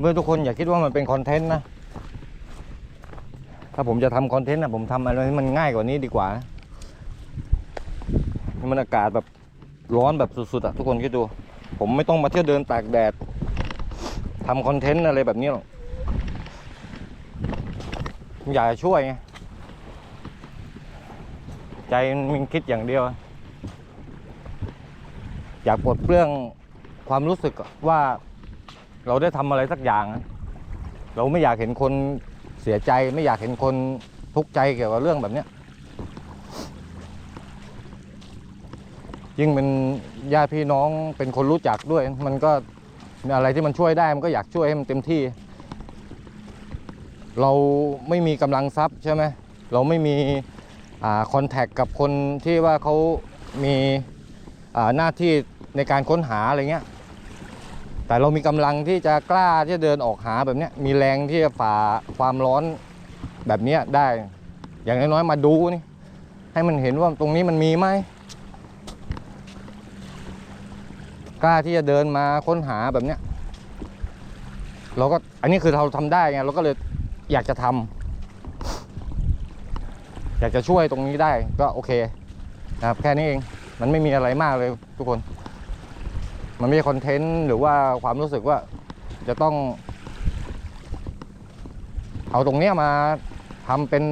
เพื่อนทุกคนอย่าคิดว่ามันเป็นคอนเทนต์นะ ถ้าผมจะทำคอนเทนต์นะผมทำอะไรที่มันง่ายกว่านี้ดีกว่านะมันอากาศแบบร้อนแบบสุดๆอะทุกคนคิดดู ผมไม่ต้องมาเที่ยวเดินตากแดดทำคอนเทนต์อะไรแบบนี้หรอกอยากช่วยไงใจมันคิดอย่างเดียว อยากปลดเปลื้องความรู้สึกว่า เราได้ทำอะไรสักอย่าง เราไม่อยากเห็นคนเสียใจ ไม่อยากเห็นคนทุกข์ใจเกี่ยวกับเรื่องแบบเนี้ยยิ่งเป็นญาติพี่น้องเป็นคนรู้จักด้วย มันก็อะไรที่มันช่วยได้มันก็อยากช่วยให้มันเต็มที่ เราไม่มีกำลังทรัพย์ใช่ไหมเราไม่มีคอนแทคกับคนที่ว่าเขามีหน้าที่ในการค้นหาอะไรเงี้ย แต่เรามีกำลังที่จะกล้าที่จะเดินออกหาแบบนี้มีแรงที่จะฝ่าความร้อนแบบนี้ได้ อย่างน้อยๆมาดูนี่ ให้มันเห็นว่าตรงนี้มันมีไหมกล้าที่จะเดินมาค้นหาแบบเนี้ยเราก็อันนี้คือเราทำได้ไงเราก็เลยอยากจะทำอยากจะช่วยตรงนี้ได้ก็โอเคนะครับแค่นี้เองมันไม่มีอะไรมากเลยทุกคน มันม่ใช่คอนเทนต์หรือว่าความรู้สึกว่าจะต้อง เอาตรงเนี้ยมาทำเป็น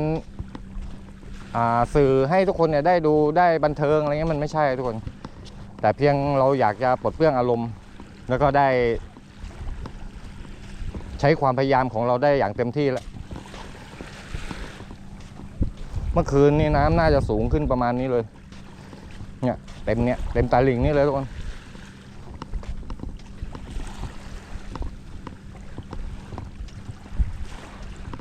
สื่อให้ทุกคนเนี่ยได้ดูได้บันเทิงอะไรเงี้ยมันไม่ใช่ทุกคน แต่เพียงเราอยากจะปลดเปลื้องอารมณ์ แล้วก็ได้ ใช้ความพยายามของเราได้อย่างเต็มที่แล้วเมื่อคืนนี่น้ำน่าจะสูงขึ้นประมาณนี้เลยเนี่ยเต็มเนี่ยเต็มตาลิงนี่เลยทุกคน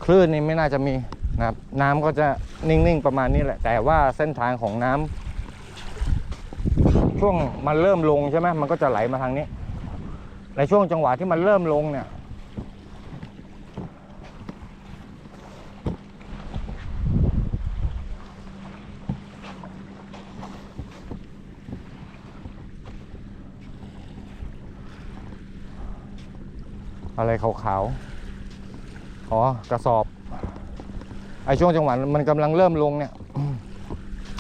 คลื่นนี่ไม่น่าจะมีนะครับ น้ำก็จะนิ่งๆประมาณนี้แหละ แต่ว่าเส้นทางของน้ำช่วงมันเริ่มลงใช่ไหมมันก็จะไหลมาทางนี้ ในช่วงจังหวะที่มันเริ่มลงเนี่ยอะไรขาวๆ อ๋อกระสอบไอช่วงจังหวะมันกำลังเริ่มลงเนี่ย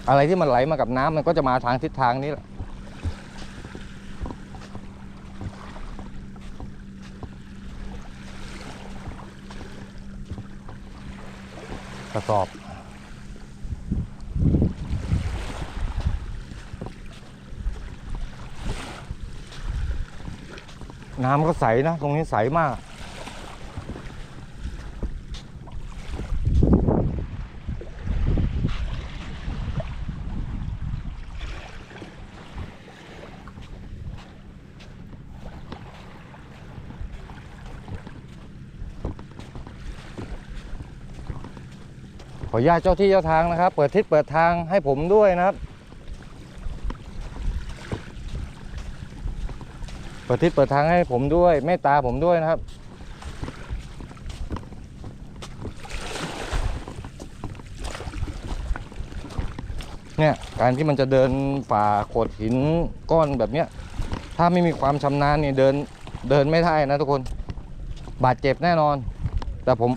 อะไรที่มันไหลมากับน้ำมันก็จะมาทางทิศทางนี้แหละกระสอบน้ำก็ใสนะ ตรงนี้ใสมาก ออนุญาตเจ้าที่เจ้าทางนะครับ เปิดทิศเปิดทางให้ผมด้วยนะครับ เปิดทิศเปิดทางให้ผมด้วยเมตตาผมด้วยนะครับเนี่ยการที่มันจะเดินฝ่าโขดหินก้อนแบบเนี้ยถ้าไม่มีความชำนาญเนี่ยเดินเดินไม่ได้นะทุกคน บาดเจ็บแน่นอน แต่ผม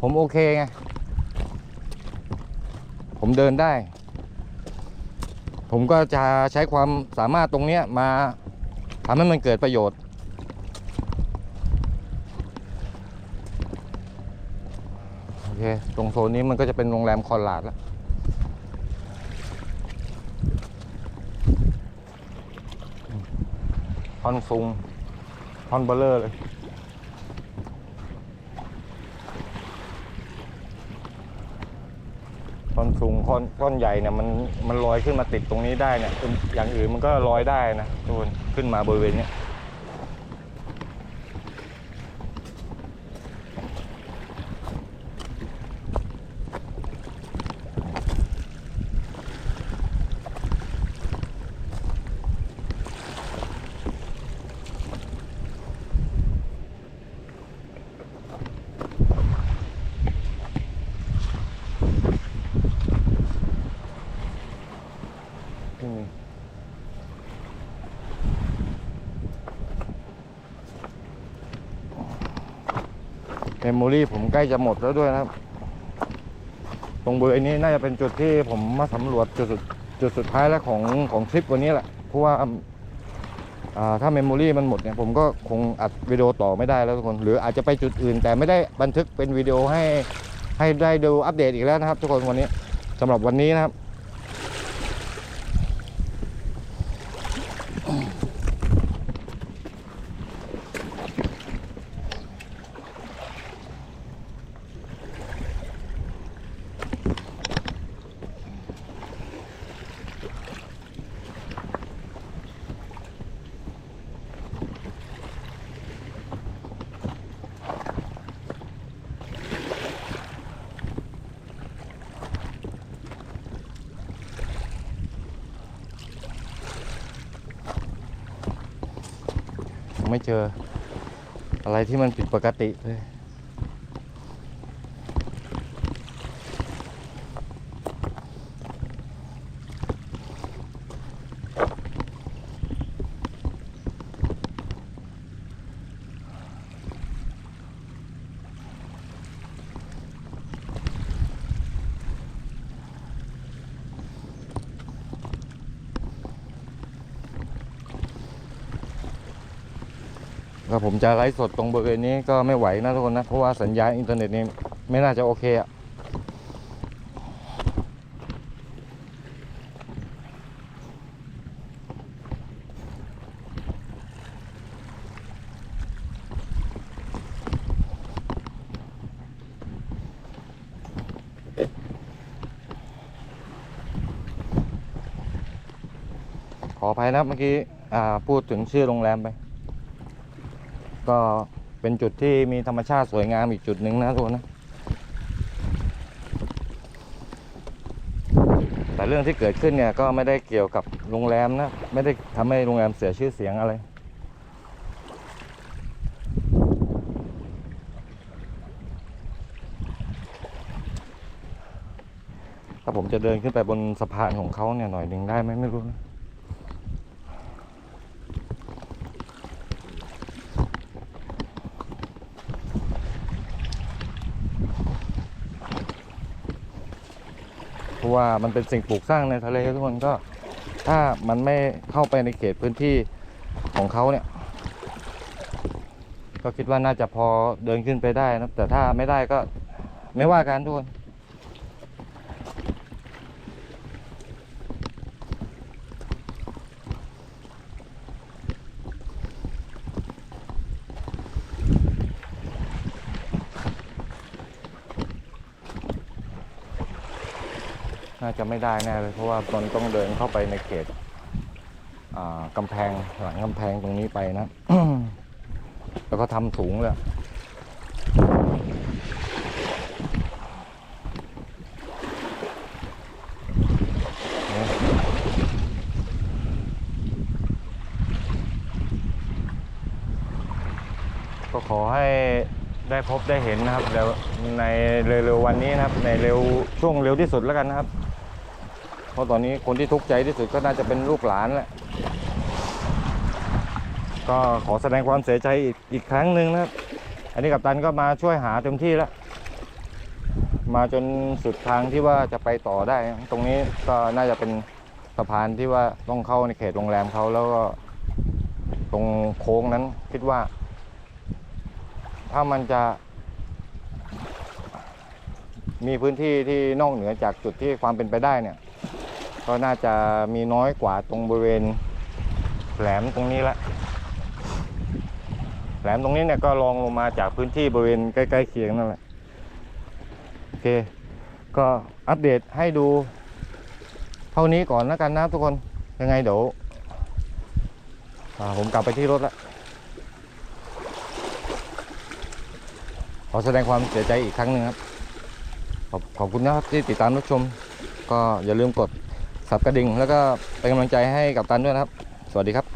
ผมโอเคไง ผมเดินได้ ผมก็จะใช้ความสามารถตรงนี้มาทำให้มันเกิดประโยชน์ โอเค ตรงโซนนี้มันก็จะเป็นโรงแรมคอนลาดแล้วท่อนซุงท่อนเบลเลอร์เลย อนสูงค้อนก้อนใหญ่เนี่ยมันมันลอยขึ้นมาติดตรงนี้ได้เนี่ยอื่นอย่างอื่นมันก็ลอยได้นะทุกคนขึ้นมาบริเวณเนี้ย เมมโมรี่ผมใกล้จะหมดแล้วด้วยนะครับ ตรงบริเวณนี้น่าจะเป็นจุดที่ผมมาสำรวจจุดสุดจุดสุดท้ายแล้วของของทริปวันนี้แหละ เพราะว่าถ้าเมมโมรี่มันหมดเนี่ยผมก็คงอัดวิดีโอต่อไม่ได้แล้วทุกคน หรืออาจจะไปจุดอื่น แต่ไม่ได้บันทึกเป็นวิดีโอให้ให้ได้ดูอัปเดตอีกแล้วนะครับ ทุกคนวันนี้สำหรับวันนี้นะครับ ไม่เจอ อะไรที่มันผิดปกติเลย ถ้าผมจะไลฟ์สดตรงบริเวณนี้ก็ไม่ไหวนะทุกคนนะ เพราะว่าสัญญาณอินเทอร์เน็ตนี่ไม่น่าจะโอเคอะขออภัยนะเมื่อกี้พูดถึงชื่อโรงแรมไป ก็เป็นจุดที่มีธรรมชาติสวยงามอีกจุดหนึ่งนะทุกคนนะแต่เรื่องที่เกิดขึ้นเนี่ยก็ไม่ได้เกี่ยวกับโรงแรมนะ ไม่ได้ทำให้โรงแรมเสียชื่อเสียงอะไรถ้าผมจะเดินขึ้นไปบนสะพานของเขาเนี่ยหน่อยหนึ่งได้ไหมไม่รู้นะ เพราะ ว่ามันเป็นสิ่งปลูกสร้างในทะเลทุกคนก็ถ้ามันไม่เข้าไปในเขตพื้นที่ของเขาเนี่ย ก็คิดว่าน่าจะพอเดินขึ้นไปได้นะแต่ถ้าไม่ได้ก็ไม่ว่ากันทุกคน น่าจะไม่ได้แน่เลยเพราะว่ามันต้องเดินเข้าไปในเขตกำแพงหลังกำแพงตรงนี้ไปนะ แล้วก็ทำสูงเลยก็ขอให้ได้พบได้เห็นนะครับเร็วในเร็วๆวันนี้นะครับ ในเร็วช่วงเร็วที่สุดแล้วกันนะครับ เพราะตอนนี้คนที่ทุกข์ใจที่สุดก็น่าจะเป็นลูกหลานแหละ ก็ขอแสดงความเสียใจอีกอีกครั้งหนึ่งนะครับ อันนี้กัปตันก็มาช่วยหาเต็มที่แล้ว มาจนสุดทางที่ว่าจะไปต่อได้ ตรงนี้ก็น่าจะเป็นสะพานที่ว่าต้องเข้าในเขตโรงแรมเขาแล้วก็ตรงโค้งนั้นคิดว่า ถ้ามันจะ มีพื้นที่ที่นอกเหนือจากจุดที่ความเป็นไปได้เนี่ย ก็น่าจะมีน้อยกว่าตรงบริเวณแหลมตรงนี้ละแหลมตรงนี้เนี่ยก็ลองลงมาจากพื้นที่บริเวณใกล้ๆเคียงนั่นแหละโอเค ก็อัปเดตให้ดู เท่านี้ก่อนแล้วกันนะทุกคนยังไงเดี๋ยวผมกลับไปที่รถแล้วขอแสดงความเสียใจอีกครั้งหนึ่งครับขอบขอบคุณนะครับที่ติดตามรับชม ก็อย่าลืมกด สับกระดิ่งแล้วก็เป็นกำลังใจให้กับตันด้วยนะครับ สวัสดีครับ